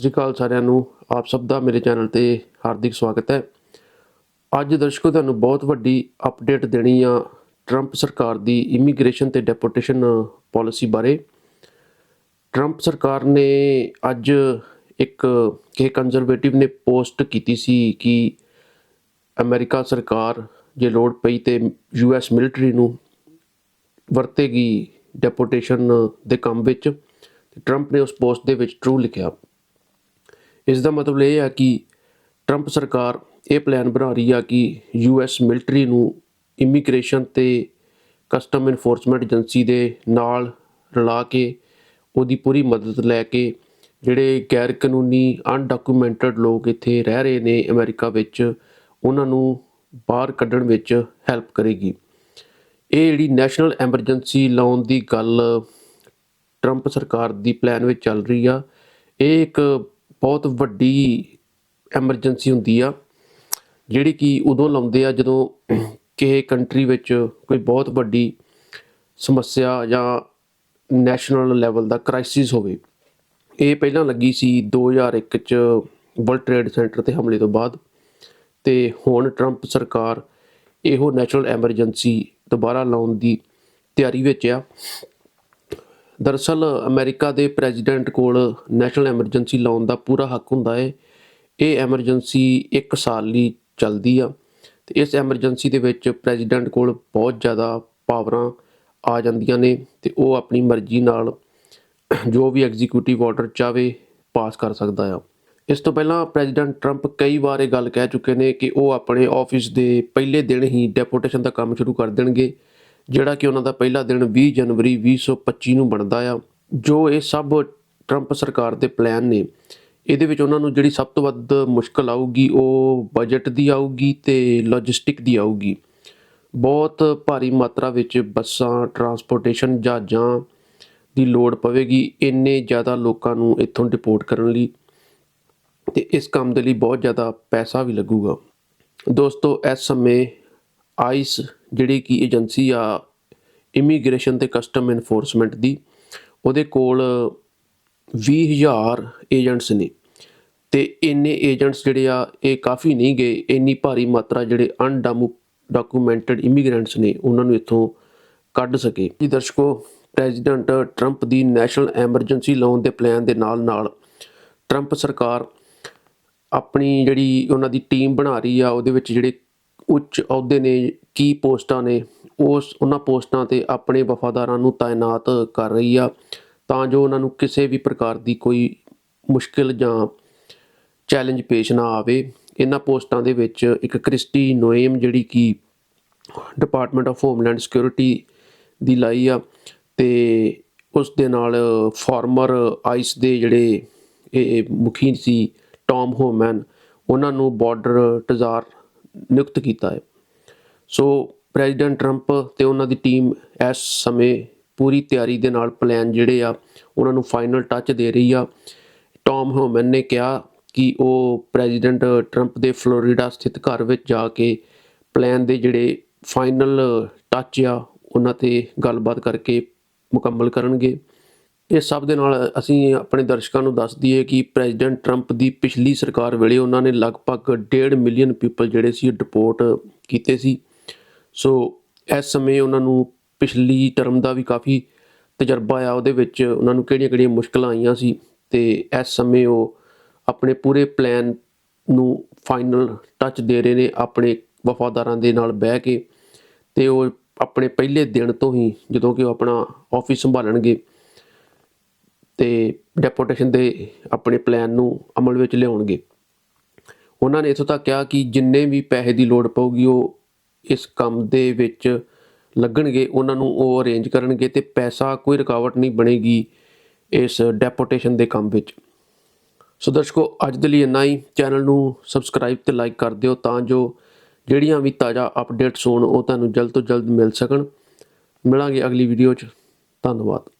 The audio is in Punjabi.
ਸ੍ਰੀ ਅਕਾਲ ਸਾਰਿਆਂ ਨੂੰ। ਆਪ ਸਭ ਦਾ ਮੇਰੇ ਚੈਨਲ ਤੇ ਹਾਰਦਿਕ ਸਵਾਗਤ ਹੈ। ਅੱਜ ਦਰਸ਼ਕੋ, ਤੁਹਾਨੂੰ ਬਹੁਤ ਵੱਡੀ ਅਪਡੇਟ ਦੇਣੀ ਆ ਟਰੰਪ ਸਰਕਾਰ ਦੀ ਇਮੀਗ੍ਰੇਸ਼ਨ ਤੇ ਡਿਪੋਰਟੇਸ਼ਨ ਪਾਲਿਸੀ ਬਾਰੇ। ਟਰੰਪ ਸਰਕਾਰ ਨੇ ਅੱਜ ਇੱਕ ਕਿਸੇ ਕੰਜ਼ਰਵੇਟਿਵ ਨੇ ਪੋਸਟ ਕੀਤੀ ਸੀ ਕਿ ਅਮਰੀਕਾ ਸਰਕਾਰ ਜੇ ਲੋੜ ਪਈ ਤੇ ਯੂਐਸ ਮਿਲਟਰੀ ਨੂੰ ਵਰਤੇਗੀ ਡਿਪੋਰਟੇਸ਼ਨ ਦੇ ਕੰਮ ਵਿੱਚ। ਤੇ ਟਰੰਪ ਨੇ ਉਸ ਪੋਸਟ ਦੇ ਵਿੱਚ ਟਰੂ ਲਿਖਿਆ। ਇਸ ਦਾ ਮਤਲਬ ਇਹ ਹੈ ਕਿ ਟਰੰਪ ਸਰਕਾਰ ਇਹ ਪਲਾਨ ਬਣਾ ਰਹੀ ਆ ਕਿ ਯੂਐਸ ਮਿਲਟਰੀ ਨੂੰ ਇਮੀਗ੍ਰੇਸ਼ਨ ਤੇ ਕਸਟਮ ਇਨਫੋਰਸਮੈਂਟ ਏਜੰਸੀ ਦੇ ਨਾਲ ਰਲਾ ਕੇ ਉਹਦੀ ਪੂਰੀ ਮਦਦ ਲੈ ਕੇ ਜਿਹੜੇ ਗੈਰ ਕਾਨੂੰਨੀ ਅਨਡਾਕੂਮੈਂਟਡ ਲੋਕ ਇੱਥੇ ਰਹਿ ਰਹੇ ਨੇ ਅਮਰੀਕਾ ਵਿੱਚ, ਉਹਨਾਂ ਨੂੰ ਬਾਹਰ ਕੱਢਣ ਵਿੱਚ ਹੈਲਪ ਕਰੇਗੀ। ਇਹ ਜਿਹੜੀ ਨੈਸ਼ਨਲ ਐਮਰਜੈਂਸੀ ਲਾਉਣ ਦੀ ਗੱਲ ਟਰੰਪ ਸਰਕਾਰ ਦੀ ਪਲਾਨ ਵਿੱਚ ਚੱਲ ਰਹੀ ਆ, ਇਹ ਇੱਕ ਬਹੁਤ ਵੱਡੀ ਐਮਰਜੈਂਸੀ ਹੁੰਦੀ ਆ, ਜਿਹੜੀ ਕਿ ਉਦੋਂ ਲਾਉਂਦੇ ਆ ਜਦੋਂ ਕਿਸੇ ਕੰਟਰੀ ਵਿੱਚ ਕੋਈ ਬਹੁਤ ਵੱਡੀ ਸਮੱਸਿਆ ਜਾਂ ਨੈਸ਼ਨਲ ਲੈਵਲ ਦਾ ਕ੍ਰਾਈਸਿਸ ਹੋਵੇ। ਇਹ ਪਹਿਲਾਂ ਲੱਗੀ ਸੀ 2001 ਚ ਵਰਲਡ ਟ੍ਰੇਡ ਸੈਂਟਰ ਤੇ ਹਮਲੇ ਤੋਂ ਬਾਅਦ ਤੇ ਹੁਣ ਟਰੰਪ ਸਰਕਾਰ ਇਹੋ ਨੈਸ਼ਨਲ ਐਮਰਜੈਂਸੀ ਦੁਬਾਰਾ ਲਾਉਣ ਦੀ ਤਿਆਰੀ ਵਿੱਚ ਆ। ਦਰਅਸਲ ਅਮਰੀਕਾ ਦੇ ਪ੍ਰੈਜ਼ੀਡੈਂਟ ਕੋਲ ਨੈਸ਼ਨਲ ਐਮਰਜੈਂਸੀ ਲਾਉਣ ਦਾ ਪੂਰਾ ਹੱਕ ਹੁੰਦਾ ਹੈ ਇਹ ਐਮਰਜੈਂਸੀ 1 ਸਾਲ ਲਈ ਚੱਲਦੀ ਆ ਤੇ ਇਸ ਐਮਰਜੈਂਸੀ ਦੇ ਵਿੱਚ ਪ੍ਰੈਜ਼ੀਡੈਂਟ ਕੋਲ ਬਹੁਤ ਜ਼ਿਆਦਾ ਪਾਵਰਾਂ ਆ ਜਾਂਦੀਆਂ ਨੇ ਤੇ ਉਹ ਆਪਣੀ ਮਰਜ਼ੀ ਨਾਲ ਜੋ ਵੀ ਐਗਜ਼ੀਕਿਊਟਿਵ ਆਰਡਰ ਚਾਵੇ ਪਾਸ ਕਰ ਸਕਦਾ ਆ। ਇਸ ਤੋਂ ਪਹਿਲਾਂ ਪ੍ਰੈਜ਼ੀਡੈਂਟ ਟਰੰਪ ਕਈ ਵਾਰ ਇਹ ਗੱਲ ਕਹਿ ਚੁੱਕੇ ਨੇ ਕਿ ਉਹ ਆਪਣੇ ਆਫਿਸ ਦੇ ਪਹਿਲੇ ਦਿਨ ਹੀ ਡੈਪੂਟੇਸ਼ਨ ਦਾ ਕੰਮ ਸ਼ੁਰੂ ਕਰ ਦੇਣਗੇ। ਜਿਹੜਾ ਕਿ ਉਹਨਾਂ ਦਾ ਪਹਿਲਾ ਦਿਨ 20 ਜਨਵਰੀ 2025 ਨੂੰ ਬਣਦਾ ਆ, ਜੋ ਇਹ ਸਭ ਟਰੰਪ ਸਰਕਾਰ ਦੇ ਪਲਾਨ ਨੇ। ਇਹਦੇ ਵਿੱਚ ਉਹਨਾਂ ਨੂੰ ਜਿਹੜੀ ਸਭ ਤੋਂ ਵੱਧ ਮੁਸ਼ਕਲ ਆਊਗੀ, ਉਹ ਬਜਟ ਦੀ ਆਊਗੀ ਤੇ ਲੌਜਿਸਟਿਕ ਦੀ ਆਊਗੀ। ਬਹੁਤ ਭਾਰੀ ਮਾਤਰਾ ਵਿੱਚ ਬੱਸਾਂ ਟਰਾਂਸਪੋਰਟੇਸ਼ਨ ਜਹਾਜ਼ਾਂ ਦੀ ਲੋੜ ਪਵੇਗੀ, ਇੰਨੇ ਜ਼ਿਆਦਾ ਲੋਕਾਂ ਨੂੰ ਇੱਥੋਂ ਡਿਪੋਰਟ ਕਰਨ ਲਈ ਤੇ ਇਸ ਕੰਮ ਦੇ ਲਈ ਬਹੁਤ ਜ਼ਿਆਦਾ ਪੈਸਾ ਵੀ ਲੱਗੂਗਾ। ਦੋਸਤੋ, ਇਸ ਸਮੇਂ ਆਈਸ ਜਿਹੜੀ ਕਿ ਏਜੰਸੀ ਆ ਇਮੀਗ੍ਰੇਸ਼ਨ ਤੇ ਕਸਟਮ ਐਨਫੋਰਸਮੈਂਟ ਦੀ, ਉਹਦੇ ਕੋਲ 20000 ਏਜੰਟਸ ਨੇ। ਤੇ ਇੰਨੇ ਏਜੰਟਸ ਜਿਹੜੇ ਆ, ਇਹ ਕਾਫੀ ਨਹੀਂ ਗਏ, ਇੰਨੀ ਭਾਰੀ ਮਾਤਰਾ ਜਿਹੜੇ ਅਨਡਾਮੂ ਡਾਕੂਮੈਂਟਡ ਇਮੀਗ੍ਰੈਂਟਸ ਨੇ, ਉਹਨਾਂ ਨੂੰ ਇੱਥੋਂ ਕੱਢ ਸਕੇ। ਜੀ ਦਰਸ਼ਕੋ, ਪ੍ਰੈਜ਼ੀਡੈਂਟ ਟਰੰਪ ਦੀ ਨੈਸ਼ਨਲ ਐਮਰਜੈਂਸੀ ਲਾਉਣ ਦੇ ਪਲਾਨ ਦੇ ਨਾਲ ਨਾਲ ਟਰੰਪ ਸਰਕਾਰ ਆਪਣੀ ਜਿਹੜੀ ਉਹਨਾਂ ਦੀ ਟੀਮ ਬਣਾ ਰਹੀ ਆ, ਉਹਦੇ ਵਿੱਚ ਜਿਹੜੇ ਉੱਚ ਅਹੁਦੇ ਨੇ, ਕੀ ਪੋਸਟਾਂ ਨੇ, ਉਸ, ਉਹਨਾਂ ਪੋਸਟਾਂ ਤੇ ਆਪਣੇ ਵਫਾਦਾਰਾਂ ਨੂੰ ਤਾਇਨਾਤ ਕਰ ਰਹੀ ਆ। ਤਾਂ ਜੋ ਉਹਨਾਂ ਨੂੰ ਕਿਸੇ ਵੀ ਪ੍ਰਕਾਰ ਦੀ ਕੋਈ ਮੁਸ਼ਕਿਲ ਜਾਂ ਚੈਲੰਜ ਪੇਸ਼ ਨਾ ਆਵੇ। ਇਹਨਾਂ ਪੋਸਟਾਂ ਦੇ ਵਿੱਚ ਇੱਕ ਕ੍ਰਿਸਟੀ ਨੋਏਮ, ਜਿਹੜੀ ਕਿ ਡਿਪਾਰਟਮੈਂਟ ਆਫ ਹੋਮਲੈਂਡ ਸਿਕਿਉਰਿਟੀ ਦੀ ਲਾਈ ਆ ਤੇ ਉਸ ਦੇ ਨਾਲ ਫਾਰਮਰ ਆਈਸ ਦੇ ਜਿਹੜੇ ਇਹ ਮੁਖੀ ਸੀ, ਟੌਮ ਹੋਮਨ, ਉਹਨਾਂ ਨੂੰ ਬਾਰਡਰ ਟਜ਼ਾਰ ਨਿਯੁਕਤ ਕੀਤਾ ਹੈ। ਸੋ ਪ੍ਰੈਜ਼ੀਡੈਂਟ ਟਰੰਪ ਤੇ ਉਹਨਾਂ ਦੀ ਟੀਮ ਇਸ ਸਮੇਂ ਪੂਰੀ ਤਿਆਰੀ ਦੇ ਨਾਲ ਪਲਾਨ ਜਿਹੜੇ ਆ, ਉਹਨਾਂ ਨੂੰ ਫਾਈਨਲ ਟੱਚ ਦੇ ਰਹੀ ਆ। ਟੌਮ ਹੋਮਨ ਨੇ ਕਿਹਾ ਕਿ ਉਹ ਪ੍ਰੈਜ਼ੀਡੈਂਟ ਟਰੰਪ ਦੇ ਫਲੋਰੀਡਾ ਸਥਿਤ ਘਰ ਵਿੱਚ ਜਾ ਕੇ ਪਲਾਨ ਦੇ ਜਿਹੜੇ ਫਾਈਨਲ ਟੱਚ ਆ, ਉਹਨਾਂ ਤੇ ਗੱਲਬਾਤ ਕਰਕੇ ਮੁਕੰਮਲ ਕਰਨਗੇ। ਇਹ ਸਭ ਦੇ ਨਾਲ ਅਸੀਂ ਆਪਣੇ ਦਰਸ਼ਕਾਂ ਨੂੰ ਦੱਸ ਦਈਏ ਕਿ ਪ੍ਰੈਜ਼ੀਡੈਂਟ ਟਰੰਪ ਦੀ ਪਿਛਲੀ ਸਰਕਾਰ ਵੇਲੇ ਉਹਨਾਂ ਨੇ ਲਗਭਗ 1.5 ਮਿਲੀਅਨ ਪੀਪਲ ਜਿਹੜੇ ਸੀ ਡਿਪੋਰਟ ਕੀਤੇ ਸੀ। ਸੋ ਇਸ ਸਮੇਂ ਉਹਨਾਂ ਨੂੰ ਪਿਛਲੀ ਟਰਮ ਦਾ ਵੀ ਕਾਫੀ ਤਜਰਬਾ ਆ ਉਹਦੇ ਵਿੱਚ ਉਹਨਾਂ ਨੂੰ ਕਿਹੜੀਆਂ-ਕਿਹੜੀਆਂ ਮੁਸ਼ਕਲਾਂ ਆਈਆਂ ਸੀ ਤੇ ਇਸ ਸਮੇਂ ਉਹ ਆਪਣੇ ਪੂਰੇ ਪਲਾਨ ਨੂੰ ਫਾਈਨਲ ਟੱਚ ਦੇ ਰਹੇ ਨੇ ਆਪਣੇ ਵਫਾਦਾਰਾਂ ਦੇ ਨਾਲ ਬਹਿ ਕੇ ਤੇ ਉਹ ਆਪਣੇ ਪਹਿਲੇ ਦਿਨ ਤੋਂ ਹੀ ਜਦੋਂ ਕਿ ਉਹ ਆਪਣਾ ਆਫਿਸ ਸੰਭਾਲਣਗੇ। ਤੇ ਡੈਪੋਟੇਸ਼ਨ ਦੇ ਆਪਣੇ ਪਲਾਨ ਨੂੰ ਅਮਲ ਵਿੱਚ ਲਿਆਉਣਗੇ। ਉਹਨਾਂ ਨੇ ਇਥੋਂ ਤੱਕ ਕਿਹਾ ਕਿ ਜਿੰਨੇ ਵੀ ਪੈਸੇ ਦੀ ਲੋੜ ਪਊਗੀ, ਉਹ ਇਸ ਕੰਮ ਦੇ ਵਿੱਚ ਲੱਗਣਗੇ, ਉਹਨਾਂ ਨੂੰ ਉਹ ਅਰੇਂਜ ਕਰਨਗੇ ਤੇ ਪੈਸਾ ਕੋਈ ਰੁਕਾਵਟ ਨਹੀਂ ਬਣੇਗੀ ਇਸ ਡੈਪੋਟੇਸ਼ਨ ਦੇ ਕੰਮ ਵਿੱਚ। ਸੋ ਦਰਸ਼ਕੋ, ਅੱਜ ਦੇ ਲਈ ਇੰਨਾ ਹੀ। ਚੈਨਲ ਨੂੰ ਸਬਸਕ੍ਰਾਈਬ ਤੇ ਲਾਈਕ ਕਰ ਦਿਓ ਤਾਂ ਜੋ ਜਿਹੜੀਆਂ ਵੀ ਤਾਜ਼ਾ ਅਪਡੇਟਸ ਹੋਣ, ਉਹ ਤੁਹਾਨੂੰ ਜਲਦ ਤੋਂ ਜਲਦ ਮਿਲ ਸਕਣ। ਮਿਲਾਂਗੇ ਅਗਲੀ ਵੀਡੀਓ 'ਚ। ਧੰਨਵਾਦ।